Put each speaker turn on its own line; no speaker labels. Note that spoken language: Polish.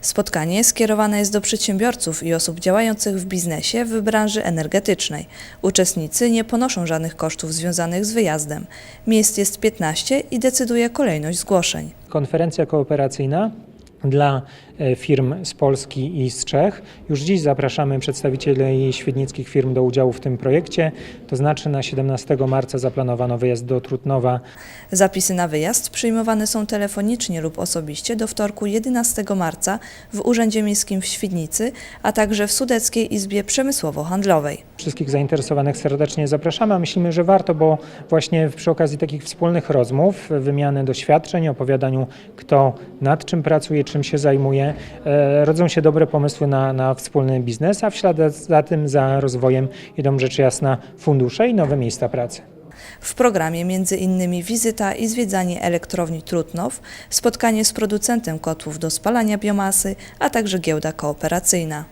Spotkanie skierowane jest do przedsiębiorców i osób działających w biznesie w branży energetycznej. Uczestnicy nie ponoszą żadnych kosztów związanych z wyjazdem. Miejsc jest 15 i decyduje kolejność zgłoszeń.
Konferencja kooperacyjna dla e, firm z Polski i z Czech. Już dziś zapraszamy przedstawicieli świdnickich firm do udziału w tym projekcie. To znaczy na 17 marca zaplanowano wyjazd do Trutnowa.
Zapisy na wyjazd przyjmowane są telefonicznie lub osobiście do wtorku 11 marca w Urzędzie Miejskim w Świdnicy, a także w Sudeckiej Izbie Przemysłowo-Handlowej.
Wszystkich zainteresowanych serdecznie zapraszamy. a Myślimy, że warto, bo właśnie przy okazji takich wspólnych rozmów, wymiany doświadczeń, opowiadaniu kto nad czym pracuje, czym się zajmuje, e, rodzą się dobre pomysły na, na wspólny biznes, a w ślad za tym, za rozwojem idą rzecz jasna fundusze i nowe miejsca pracy.
W programie innymi wizyta i zwiedzanie elektrowni Trutnow, spotkanie z producentem kotłów do spalania biomasy, a także giełda kooperacyjna.